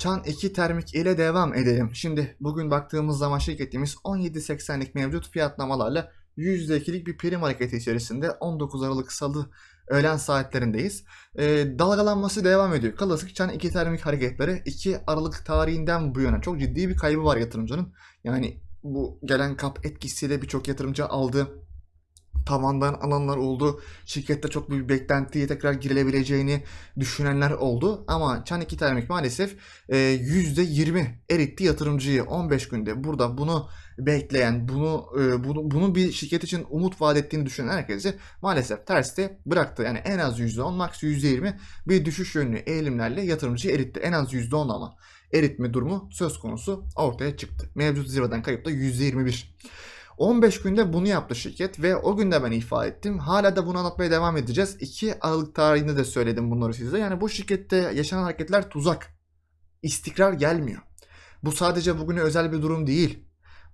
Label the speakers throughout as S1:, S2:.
S1: Çan 2 termik ile devam edelim. Şimdi bugün baktığımız zaman şirketimiz 17.80'lik mevcut fiyatlamalarla %2'lik bir prim hareketi içerisinde 19 Aralık Salı öğlen saatlerindeyiz. Ee, dalgalanması devam ediyor. Klasik Çan 2 termik hareketleri 2 Aralık tarihinden bu yana çok ciddi bir kaybı var yatırımcının. Yani bu gelen kap etkisiyle birçok yatırımcı aldı tavandan alanlar oldu. Şirkette çok büyük beklentiye tekrar girilebileceğini düşünenler oldu. Ama Çan 2 Termik maalesef e, %20 eritti yatırımcıyı 15 günde. Burada bunu bekleyen, bunu, e, bunu bunun bir şirket için umut vaat ettiğini düşünen herkesi maalesef terste bıraktı. Yani en az %10, max %20 bir düşüş yönlü eğilimlerle yatırımcıyı eritti. En az %10 ama eritme durumu söz konusu ortaya çıktı. Mevcut zirveden kayıp da %21. 15 günde bunu yaptı şirket ve o günde ben ifade ettim. Hala da bunu anlatmaya devam edeceğiz. 2 Aralık tarihinde de söyledim bunları size. Yani bu şirkette yaşanan hareketler tuzak. İstikrar gelmiyor. Bu sadece bugüne özel bir durum değil.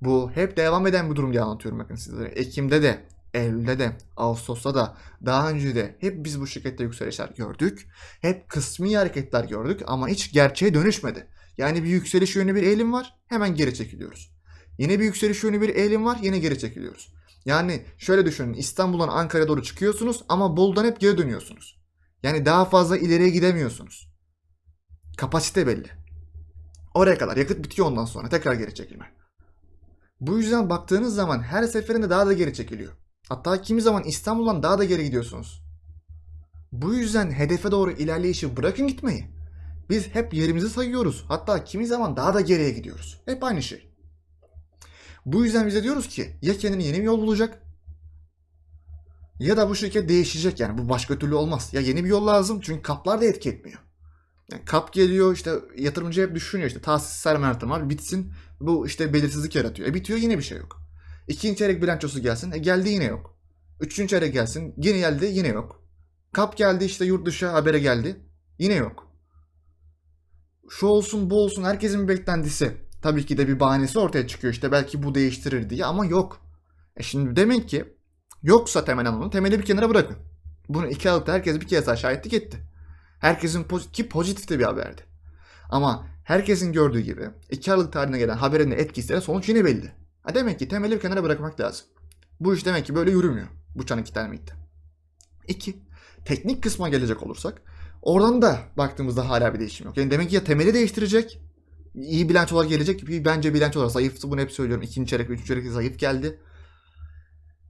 S1: Bu hep devam eden bir durum diye anlatıyorum bakın sizlere. Ekim'de de, Eylül'de de, Ağustos'ta da, daha önce de hep biz bu şirkette yükselişler gördük. Hep kısmi hareketler gördük ama hiç gerçeğe dönüşmedi. Yani bir yükseliş yönlü bir eğilim var, hemen geri çekiliyoruz. Yine bir yükseliş yönlü bir eğilim var. Yine geri çekiliyoruz. Yani şöyle düşünün. İstanbul'dan Ankara'ya doğru çıkıyorsunuz ama Bolu'dan hep geri dönüyorsunuz. Yani daha fazla ileriye gidemiyorsunuz. Kapasite belli. Oraya kadar yakıt bitiyor ondan sonra tekrar geri çekilme. Bu yüzden baktığınız zaman her seferinde daha da geri çekiliyor. Hatta kimi zaman İstanbul'dan daha da geri gidiyorsunuz. Bu yüzden hedefe doğru ilerleyişi bırakın gitmeyi. Biz hep yerimizi sayıyoruz. Hatta kimi zaman daha da geriye gidiyoruz. Hep aynı şey. Bu yüzden bize diyoruz ki ya kendini yeni bir yol bulacak ya da bu şirket değişecek yani bu başka türlü olmaz. Ya yeni bir yol lazım çünkü kaplar da etki etmiyor. Yani kap geliyor işte yatırımcı hep düşünüyor işte tahsis sermaye var bitsin bu işte belirsizlik yaratıyor. E bitiyor yine bir şey yok. İkinci çeyrek bilançosu gelsin e geldi yine yok. Üçüncü çeyrek gelsin yine geldi yine yok. Kap geldi işte yurt dışı habere geldi yine yok. Şu olsun bu olsun herkesin beklentisi. Tabii ki de bir bahanesi ortaya çıkıyor işte belki bu değiştirir diye ama yok. E şimdi demek ki yoksa temel anlamı temeli bir kenara bırakın. Bunu iki Aralık'ta herkes bir kez daha şahitlik etti. Herkesin poz- ki pozitif de bir haberdi. Ama herkesin gördüğü gibi 2 Aralık tarihine gelen haberin etkisiyle sonuç yine belli. Ha demek ki temeli bir kenara bırakmak lazım. Bu iş demek ki böyle yürümüyor. Bu çan iki termikte. İki, teknik kısma gelecek olursak oradan da baktığımızda hala bir değişim yok. Yani demek ki ya temeli değiştirecek iyi bilançolar gelecek. Bir- Bence bilançolar zayıftı. Bunu hep söylüyorum. İkinci çeyrek, üçüncü çeyrek zayıf geldi.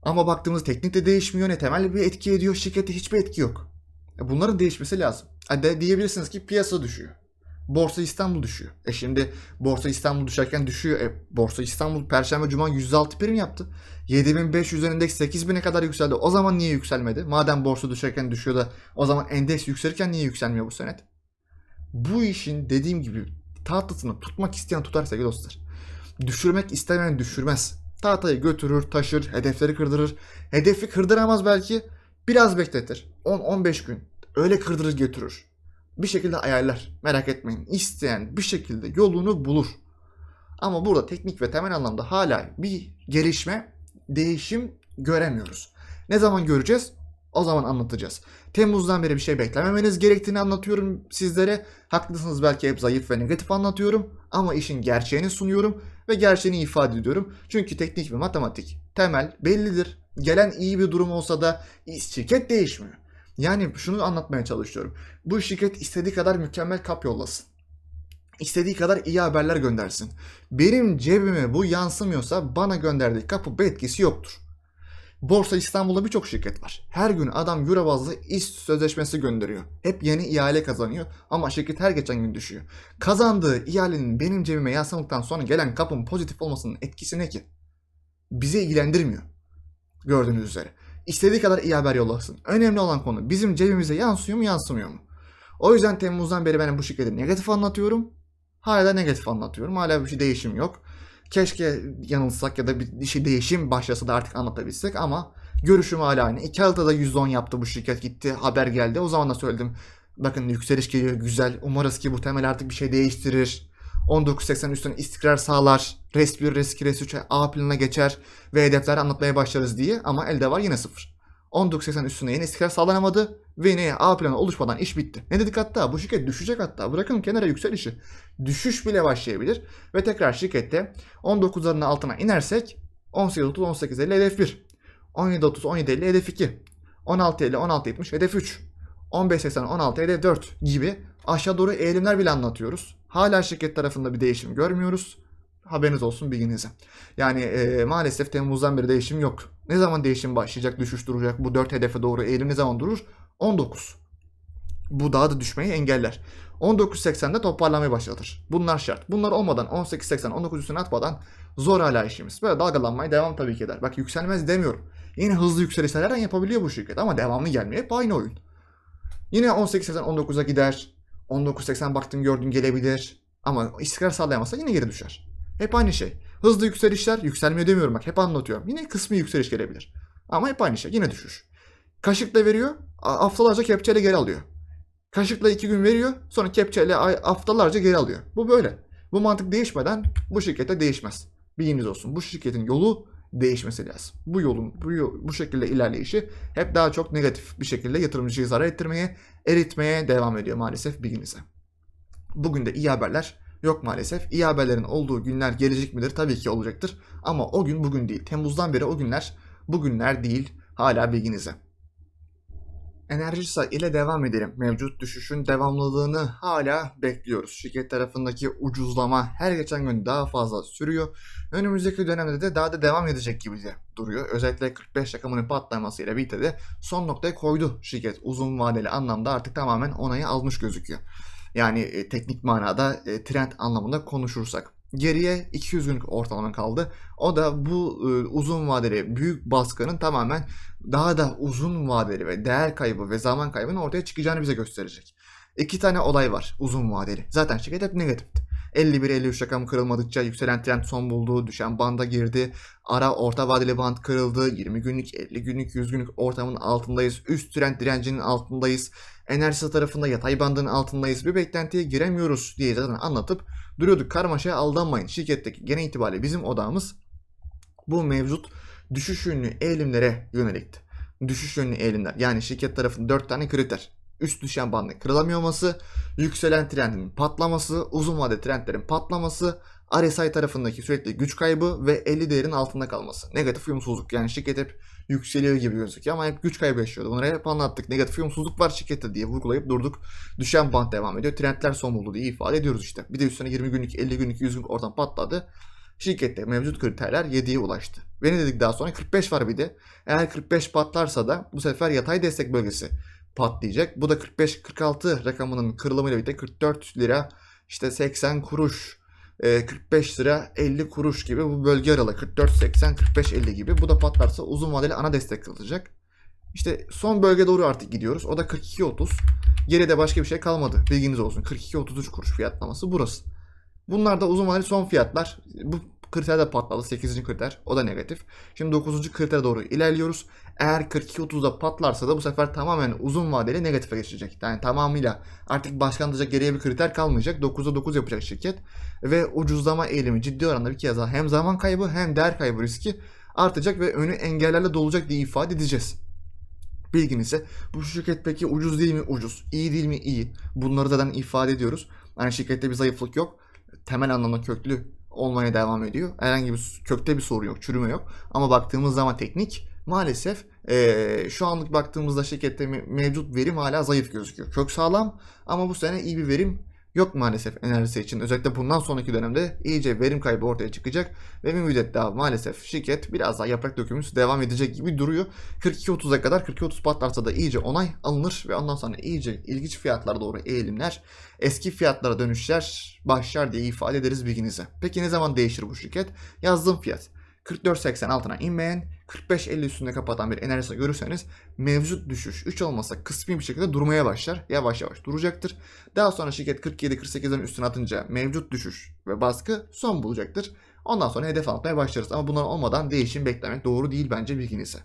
S1: Ama baktığımız teknik de değişmiyor. Ne temel bir etki ediyor. Şirkette hiçbir etki yok. E Bunların değişmesi lazım. Ha de diyebilirsiniz ki piyasa düşüyor. Borsa İstanbul düşüyor. E şimdi Borsa İstanbul düşerken düşüyor. E Borsa İstanbul Perşembe Cuma %6 prim yaptı. 7500 endeks 8000'e kadar yükseldi. O zaman niye yükselmedi? Madem borsa düşerken düşüyor da o zaman endeks yükselirken niye yükselmiyor bu senet? Bu işin dediğim gibi tahtasını tutmak isteyen tutar sevgili dostlar. Düşürmek istemeyen düşürmez. Tahtayı götürür, taşır, hedefleri kırdırır. Hedefi kırdıramaz belki. Biraz bekletir. 10-15 gün. Öyle kırdırır götürür. Bir şekilde ayarlar. Merak etmeyin. İsteyen bir şekilde yolunu bulur. Ama burada teknik ve temel anlamda hala bir gelişme, değişim göremiyoruz. Ne zaman göreceğiz? O zaman anlatacağız. Temmuz'dan beri bir şey beklememeniz gerektiğini anlatıyorum sizlere. Haklısınız belki hep zayıf ve negatif anlatıyorum ama işin gerçeğini sunuyorum ve gerçeğini ifade ediyorum. Çünkü teknik ve matematik temel bellidir. Gelen iyi bir durum olsa da şirket değişmiyor. Yani şunu anlatmaya çalışıyorum. Bu şirket istediği kadar mükemmel kap yollasın. İstediği kadar iyi haberler göndersin. Benim cebime bu yansımıyorsa bana gönderdiği kapı bir etkisi yoktur. Borsa İstanbul'da birçok şirket var. Her gün adam euro bazlı iş sözleşmesi gönderiyor. Hep yeni ihale kazanıyor ama şirket her geçen gün düşüyor. Kazandığı ihalenin benim cebime yansımadıktan sonra gelen kapın pozitif olmasının etkisi ne ki? Bizi ilgilendirmiyor. Gördüğünüz üzere. İstediği kadar iyi haber yollasın. Önemli olan konu bizim cebimize yansıyor mu yansımıyor mu? O yüzden Temmuz'dan beri ben bu şirketi negatif anlatıyorum. Hala negatif anlatıyorum. Hala bir şey değişim yok. Keşke yanılsak ya da bir şey değişim başlasa da artık anlatabilsek ama görüşüm hala aynı. İki ayda da %10 yaptı bu şirket gitti. Haber geldi. O zaman da söyledim. Bakın yükseliş geliyor güzel. Umarız ki bu temel artık bir şey değiştirir. 19.80 üstüne istikrar sağlar. Res 1, Res 2, Res 3 A planına geçer ve hedefler anlatmaya başlarız diye ama elde var yine sıfır. 19.80 üstüne yine istikrar sağlanamadı ve yine A planı oluşmadan iş bitti. Ne dedik hatta bu şirket düşecek hatta bırakın kenara yükselişi. Düşüş bile başlayabilir ve tekrar şirkette 19'ların altına inersek 18.30 18.50 hedef 1. 17.30 17.50 hedef 2. 16.50 16.70 hedef 3. 15.80 16 hedef 4 gibi aşağı doğru eğilimler bile anlatıyoruz. Hala şirket tarafında bir değişim görmüyoruz. Haberiniz olsun bilginize. Yani e, maalesef Temmuz'dan beri değişim yok. Ne zaman değişim başlayacak, düşüş duracak, bu 4 hedefe doğru eğilim ne zaman durur? 19. Bu daha da düşmeyi engeller. 19.80'de toparlamayı başlatır. Bunlar şart. Bunlar olmadan 18.80, 19 üstüne atmadan zor hala işimiz. Böyle dalgalanmaya devam tabii ki eder. Bak yükselmez demiyorum. Yine hızlı yükselişlerden yapabiliyor bu şirket ama devamlı gelmiyor. Hep aynı oyun. Yine 18.80 19'a gider. 19.80 baktın gördün gelebilir. Ama istikrar sağlayamazsa yine geri düşer. Hep aynı şey. Hızlı yükselişler yükselmiyor demiyorum bak hep anlatıyorum. Yine kısmi yükseliş gelebilir. Ama hep aynı şey yine düşüş. Kaşıkla veriyor haftalarca kepçeyle geri alıyor. Kaşıkla iki gün veriyor sonra kepçeyle haftalarca geri alıyor. Bu böyle. Bu mantık değişmeden bu şirkette değişmez. Bilginiz olsun. Bu şirketin yolu değişmesi lazım. Bu yolun bu, bu şekilde ilerleyişi hep daha çok negatif bir şekilde yatırımcıyı zarar ettirmeye, eritmeye devam ediyor maalesef bilginize. Bugün de iyi haberler yok maalesef. İyi haberlerin olduğu günler gelecek midir? Tabii ki olacaktır. Ama o gün bugün değil. Temmuz'dan beri o günler bugünler değil. Hala bilginize. Enerjisa ile devam edelim. Mevcut düşüşün devamlılığını hala bekliyoruz. Şirket tarafındaki ucuzlama her geçen gün daha fazla sürüyor. Önümüzdeki dönemde de daha da devam edecek gibi de duruyor. Özellikle 45 rakamının patlamasıyla birlikte de son noktayı koydu şirket. Uzun vadeli anlamda artık tamamen onayı almış gözüküyor. Yani e, teknik manada e, trend anlamında konuşursak. Geriye 200 günlük ortalama kaldı. O da bu e, uzun vadeli büyük baskının tamamen daha da uzun vadeli ve değer kaybı ve zaman kaybının ortaya çıkacağını bize gösterecek. İki tane olay var uzun vadeli. Zaten şirket hep negatifti. 51-53 rakam kırılmadıkça yükselen trend son buldu, düşen banda girdi. Ara orta vadeli band kırıldı. 20 günlük, 50 günlük, 100 günlük ortamın altındayız. Üst trend direncinin altındayız. Enerjisi tarafında yatay bandın altındayız. Bir beklentiye giremiyoruz diye zaten anlatıp duruyorduk. Karmaşaya aldanmayın. Şirketteki genel itibariyle bizim odamız bu mevcut düşüş yönlü eğilimlere yönelikti. Düşüş yönlü eğilimler. Yani şirket tarafında 4 tane kriter. Üst düşen bandın kırılamıyor olması, yükselen trendin patlaması, uzun vade trendlerin patlaması, RSI tarafındaki sürekli güç kaybı ve 50 değerin altında kalması. Negatif uyumsuzluk yani şirket hep yükseliyor gibi gözüküyor ama hep güç kaybı yaşıyordu. Bunları hep anlattık. Negatif uyumsuzluk var şirkette diye vurgulayıp durduk. Düşen band devam ediyor. Trendler son buldu diye ifade ediyoruz işte. Bir de üstüne 20 günlük, 50 günlük, 100 günlük oradan patladı. Şirkette mevcut kriterler 7'ye ulaştı. Ve ne dedik daha sonra? 45 var bir de. Eğer 45 patlarsa da bu sefer yatay destek bölgesi patlayacak. Bu da 45-46 rakamının kırılımıyla birlikte 44 lira işte 80 kuruş e, 45 lira 50 kuruş gibi bu bölge aralığı 44 80 45 50 gibi bu da patlarsa uzun vadeli ana destek kırılacak. İşte son bölge doğru artık gidiyoruz. O da 42 30. Geride başka bir şey kalmadı. Bilginiz olsun. 42 33 kuruş fiyatlaması burası. Bunlar da uzun vadeli son fiyatlar. Bu kriter de patladı. 8. kriter. O da negatif. Şimdi 9. kritere doğru ilerliyoruz. Eğer 42-30'da patlarsa da bu sefer tamamen uzun vadeli negatife geçecek. Yani tamamıyla artık başkanlayacak geriye bir kriter kalmayacak. 9'da 9 yapacak şirket. Ve ucuzlama eğilimi ciddi oranda bir kez daha hem zaman kaybı hem değer kaybı riski artacak ve önü engellerle dolacak diye ifade edeceğiz. Bilginize bu şirket peki ucuz değil mi? Ucuz. İyi değil mi? İyi. Bunları zaten ifade ediyoruz. Yani şirkette bir zayıflık yok. Temel anlamda köklü olmaya devam ediyor. Herhangi bir kökte bir sorun yok, çürüme yok. Ama baktığımız zaman teknik maalesef eee, şu anlık baktığımızda şirkette me- mevcut verim hala zayıf gözüküyor. Kök sağlam ama bu sene iyi bir verim yok maalesef enerjisi için. Özellikle bundan sonraki dönemde iyice verim kaybı ortaya çıkacak ve bir müddet daha maalesef şirket biraz daha yaprak dökümümüz devam edecek gibi duruyor. 42-30'a kadar 42-30 patlarsa da iyice onay alınır ve ondan sonra iyice ilginç fiyatlara doğru eğilimler, eski fiyatlara dönüşler başlar diye ifade ederiz bilginize. Peki ne zaman değişir bu şirket? Yazdığım fiyat. 44.80 altına inmeyen 45.50 üstünde kapatan bir enerjisi görürseniz mevcut düşüş 3 olmasa kısmi bir şekilde durmaya başlar. Yavaş yavaş duracaktır. Daha sonra şirket 47-48'lerin üstüne atınca mevcut düşüş ve baskı son bulacaktır. Ondan sonra hedef atmaya başlarız. Ama bunlar olmadan değişim beklemek doğru değil bence bilginize.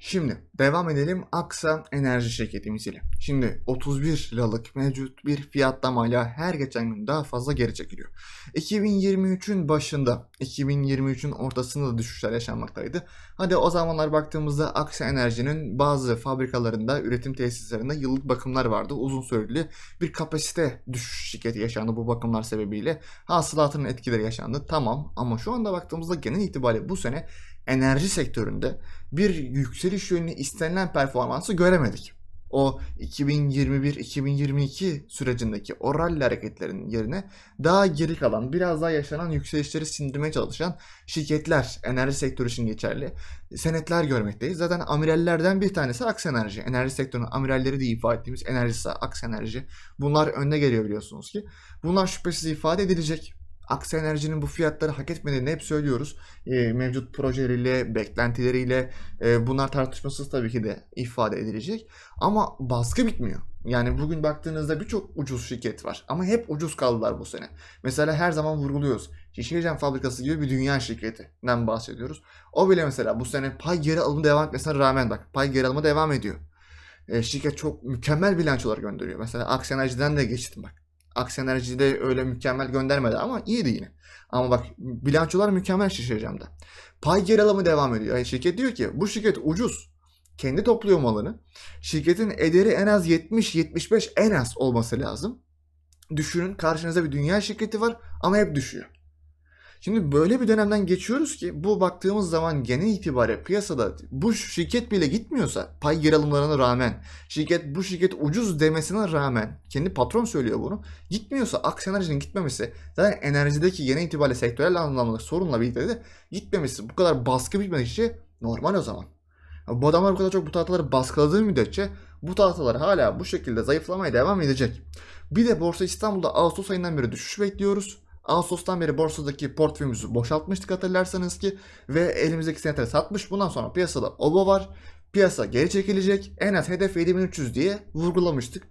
S1: Şimdi devam edelim Aksa Enerji şirketimiz ile. Şimdi 31 liralık mevcut bir fiyatlamayla her geçen gün daha fazla geri çekiliyor. 2023'ün başında, 2023'ün ortasında da düşüşler yaşanmaktaydı. Hadi o zamanlar baktığımızda Aksa Enerji'nin bazı fabrikalarında, üretim tesislerinde yıllık bakımlar vardı. Uzun süreli bir kapasite düşüş şirketi yaşandı bu bakımlar sebebiyle. Hasılatının etkileri yaşandı. Tamam ama şu anda baktığımızda genel itibariyle bu sene enerji sektöründe bir yükseliş yönlü istenilen performansı göremedik. O 2021-2022 sürecindeki o rally hareketlerinin yerine daha geri kalan, biraz daha yaşanan yükselişleri sindirmeye çalışan şirketler, enerji sektörü için geçerli senetler görmekteyiz. Zaten amirallerden bir tanesi Aks Enerji. Enerji sektörünün amiralleri diye ifade ettiğimiz Enerjisa, Aks Enerji. Bunlar önde geliyor biliyorsunuz ki. Bunlar şüphesiz ifade edilecek. Aks Enerji'nin bu fiyatları hak etmediğini hep söylüyoruz. E, mevcut projeleriyle, beklentileriyle e, bunlar tartışmasız tabii ki de ifade edilecek. Ama baskı bitmiyor. Yani bugün baktığınızda birçok ucuz şirket var. Ama hep ucuz kaldılar bu sene. Mesela her zaman vurguluyoruz. Şişecam fabrikası gibi bir dünya şirketinden bahsediyoruz. O bile mesela bu sene pay geri alımı devam etmesine rağmen bak pay geri alımı devam ediyor. E, şirket çok mükemmel bilançolar gönderiyor. Mesela Aks Enerji'den de geçtim bak. Aks Enerji'de öyle mükemmel göndermedi ama iyiydi yine. Ama bak bilançolar mükemmel Şişecam'da. Pay geri alımı devam ediyor. Yani şirket diyor ki bu şirket ucuz. Kendi topluyor malını. Şirketin ederi en az 70-75 en az olması lazım. Düşünün karşınızda bir dünya şirketi var ama hep düşüyor. Şimdi böyle bir dönemden geçiyoruz ki bu baktığımız zaman genel itibariyle piyasada bu şirket bile gitmiyorsa pay geri alımlarına rağmen şirket bu şirket ucuz demesine rağmen kendi patron söylüyor bunu gitmiyorsa Aks gitmemesi zaten enerjideki genel itibariyle sektörel anlamda sorunla birlikte de gitmemesi bu kadar baskı bitmedikçe normal o zaman. Bu adamlar bu kadar çok bu tahtaları baskıladığı müddetçe bu tahtalar hala bu şekilde zayıflamaya devam edecek. Bir de Borsa İstanbul'da Ağustos ayından beri düşüş bekliyoruz. Ağustos'tan beri borsadaki portföyümüzü boşaltmıştık hatırlarsanız ki ve elimizdeki senetleri satmış. Bundan sonra piyasada oba var. Piyasa geri çekilecek. En az hedef 7300 diye vurgulamıştık.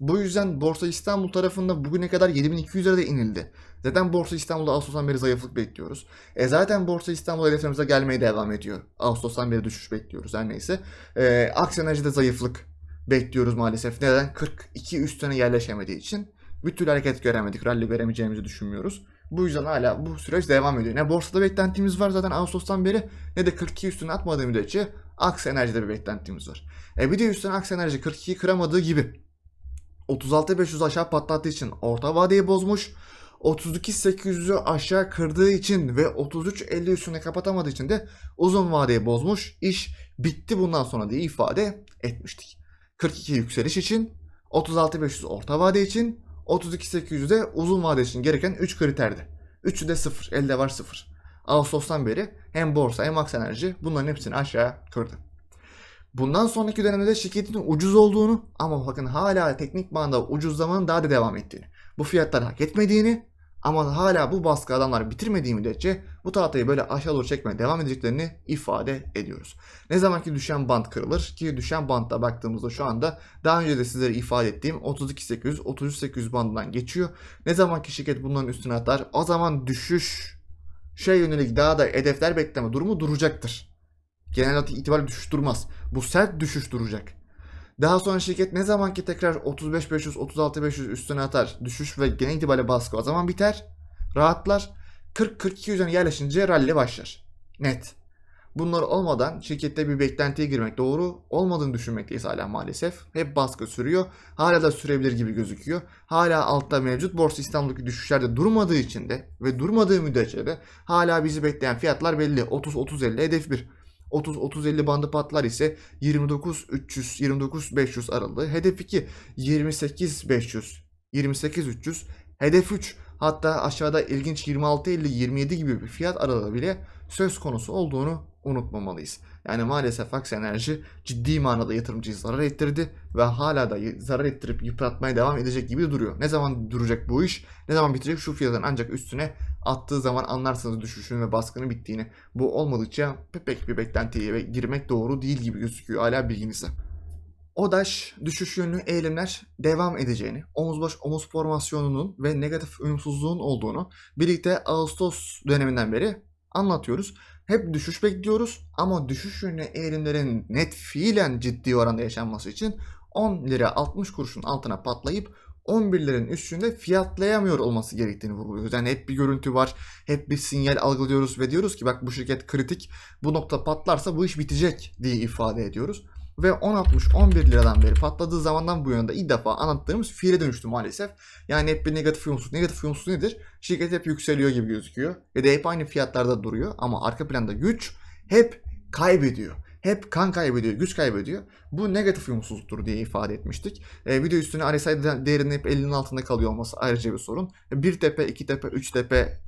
S1: Bu yüzden Borsa İstanbul tarafında bugüne kadar 7200 lirada inildi. Zaten Borsa İstanbul'da Ağustos'tan beri zayıflık bekliyoruz. E zaten Borsa İstanbul hedeflerimize gelmeye devam ediyor. Ağustos'tan beri düşüş bekliyoruz her neyse. E, Aks Enerji'de zayıflık bekliyoruz maalesef. Neden? 42 üstüne yerleşemediği için bir türlü hareket göremedik. Rally göremeyeceğimizi düşünmüyoruz. Bu yüzden hala bu süreç devam ediyor. Ne borsada beklentimiz var zaten Ağustos'tan beri ne de 42 üstüne atmadığı müddetçe Aks Enerji'de bir beklentimiz var. E bir de üstüne Aks Enerji 42'yi kıramadığı gibi 36.500 aşağı patlattığı için orta vadeyi bozmuş. 32.800'ü aşağı kırdığı için ve 33.50 üstüne kapatamadığı için de uzun vadeyi bozmuş. İş bitti bundan sonra diye ifade etmiştik. 42 yükseliş için 36.500 orta vade için 32.800'de uzun vade için gereken 3 kriterdi. Üçü de 0. Elde var 0. Ağustos'tan beri hem borsa hem Aks Enerji bunların hepsini aşağı kırdı. Bundan sonraki dönemde de şirketin ucuz olduğunu ama bakın hala teknik bağında ucuzlamanın daha da devam ettiğini. Bu fiyatlar hak etmediğini ama hala bu baskı adamlar bitirmediği müddetçe bu tahtayı böyle aşağı doğru çekmeye devam edeceklerini ifade ediyoruz. Ne zaman ki düşen band kırılır ki düşen bandda baktığımızda şu anda daha önce de sizlere ifade ettiğim 32.800 33.800 bandından geçiyor. Ne zaman ki şirket bunların üstüne atar o zaman düşüş şey yönelik daha da hedefler bekleme durumu duracaktır. Genel itibariyle düşüş durmaz. Bu sert düşüş duracak. Daha sonra şirket ne zaman ki tekrar 35-500, 36-500 üstüne atar, düşüş ve genel itibariyle baskı o zaman biter. Rahatlar. 40-42 üzerine yerleşince rally başlar. Net. Bunlar olmadan şirkette bir beklentiye girmek doğru olmadığını düşünmekteyiz hala maalesef. Hep baskı sürüyor. Hala da sürebilir gibi gözüküyor. Hala altta mevcut Borsa İstanbul'daki düşüşlerde durmadığı için de ve durmadığı müddetçe de hala bizi bekleyen fiyatlar belli. 30-30-50 hedef 1. 30-30-50 bandı patlar ise 29-300-29-500 aralığı. Hedef 2 28-500, 28-300. Hedef 3 hatta aşağıda ilginç 26-50-27 gibi bir fiyat aralığı bile söz konusu olduğunu unutmamalıyız. Yani maalesef Aks Enerji ciddi manada yatırımcıyı zarar ettirdi ve hala da zarar ettirip yıpratmaya devam edecek gibi duruyor. Ne zaman duracak bu iş? Ne zaman bitecek? Şu fiyatın ancak üstüne attığı zaman anlarsınız düşüşün ve baskının bittiğini. Bu olmadıkça pek bir beklentiye girmek doğru değil gibi gözüküyor hala bilginize. ODAŞ düşüş yönlü eğilimler devam edeceğini, omuz baş omuz formasyonunun ve negatif uyumsuzluğun olduğunu birlikte Ağustos döneminden beri anlatıyoruz. Hep düşüş bekliyoruz ama düşüş yönlü eğilimlerin net fiilen ciddi oranda yaşanması için 10 lira 60 kuruşun altına patlayıp 11'lerin üstünde fiyatlayamıyor olması gerektiğini vurguluyoruz. Yani hep bir görüntü var, hep bir sinyal algılıyoruz ve diyoruz ki bak bu şirket kritik, bu nokta patlarsa bu iş bitecek diye ifade ediyoruz. Ve 10.60-11 liradan beri patladığı zamandan bu yana da ilk defa anlattığımız fiile dönüştü maalesef. Yani hep bir negatif uyumsuz. Negatif uyumsuz nedir? Şirket hep yükseliyor gibi gözüküyor. Ve de hep aynı fiyatlarda duruyor. Ama arka planda güç hep kaybediyor. Hep kan kaybediyor, güç kaybediyor. Bu negatif uyumsuzluktur diye ifade etmiştik. E, video üstüne RSI değerinin hep 50'nin altında kalıyor olması ayrıca bir sorun. E, bir tepe, iki tepe, üç tepe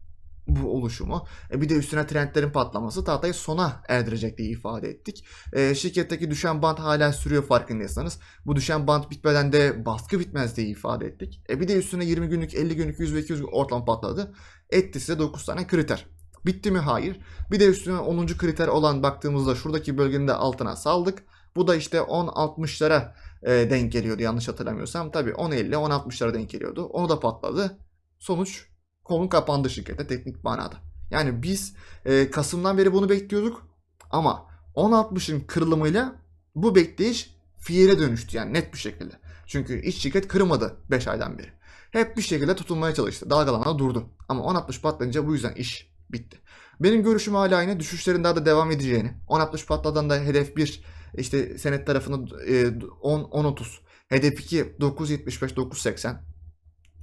S1: bu oluşumu. E, bir de üstüne trendlerin patlaması tahtayı sona erdirecek diye ifade ettik. E, şirketteki düşen band hala sürüyor farkındaysanız. Bu düşen band bitmeden de baskı bitmez diye ifade ettik. E, bir de üstüne 20 günlük, 50 günlük, 100 ve 200 günlük ortam patladı. Etti size 9 tane kriter. Bitti mi? Hayır. Bir de üstüne 10. kriter olan baktığımızda şuradaki bölgenin de altına saldık. Bu da işte 10-60'lara e, denk geliyordu yanlış hatırlamıyorsam. Tabii 10-50, 10-60'lara denk geliyordu. Onu da patladı. Sonuç kolun kapandı şirkete teknik manada. Yani biz e, Kasım'dan beri bunu bekliyorduk ama 10.60'ın kırılımıyla bu bekleyiş fiile dönüştü yani net bir şekilde. Çünkü iç şirket kırmadı 5 aydan beri. Hep bir şekilde tutunmaya çalıştı. Dalgalana durdu. Ama 10.60 patlayınca bu yüzden iş bitti. Benim görüşüm hala aynı. Düşüşlerin daha da devam edeceğini. 10.60 patladan da hedef 1 işte senet tarafının e, 10 10.30. Hedef 2 9.75 9.80.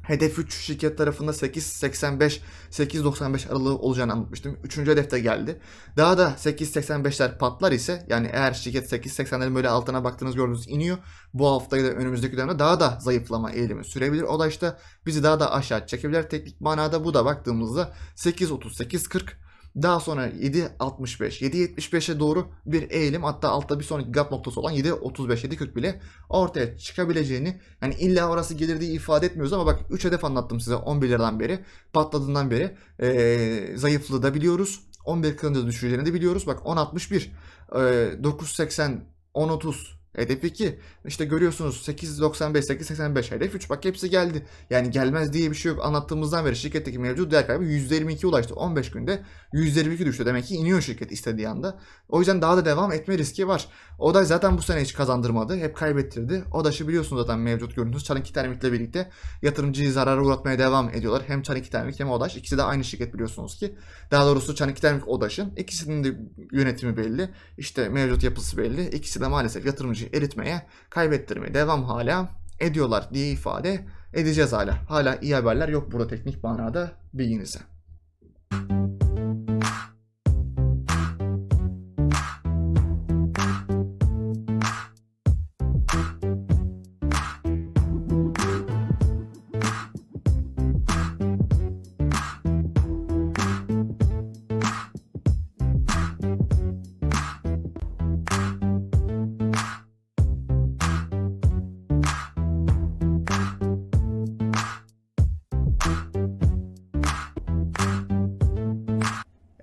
S1: Hedef 3 şirket tarafında 8.85 8.95 aralığı olacağını anlatmıştım. Üçüncü hedef de geldi. Daha da 8.85'ler patlar ise yani eğer şirket 8.80'lerin böyle altına baktığınız gördüğünüz iniyor. Bu hafta ya da önümüzdeki dönemde daha da zayıflama eğilimi sürebilir. O da işte bizi daha da aşağı çekebilir. Teknik manada bu da baktığımızda 8.30 8.40 daha sonra 7.65, 7.75'e doğru bir eğilim hatta altta bir sonraki gap noktası olan 7.35, 7.40 bile ortaya çıkabileceğini yani illa orası gelir diye ifade etmiyoruz ama bak 3 hedef anlattım size 11 liradan beri patladığından beri ee, zayıflığı da biliyoruz. 11 kırınca düşeceğini de biliyoruz. Bak 10.61, e, 9.80, 10.30 Hedef 2. İşte görüyorsunuz 8.95, 8.85 hedef 3. Bak hepsi geldi. Yani gelmez diye bir şey yok. Anlattığımızdan beri şirketteki mevcut değer kaybı %22 ulaştı. 15 günde %22 düştü. Demek ki iniyor şirket istediği anda. O yüzden daha da devam etme riski var. O da zaten bu sene hiç kazandırmadı. Hep kaybettirdi. O da biliyorsunuz zaten mevcut görüntüsü. Çarınki Termik'le birlikte yatırımcıyı zarara uğratmaya devam ediyorlar. Hem Çarınki Termik hem Odaş. İkisi de aynı şirket biliyorsunuz ki. Daha doğrusu Çarınki Termik Odaş'ın. İkisinin de yönetimi belli. İşte mevcut yapısı belli. İkisi de maalesef yatırımcıyı eritmeye, kaybettirmeye devam hala ediyorlar diye ifade edeceğiz hala. Hala iyi haberler yok burada teknik manada bilginize.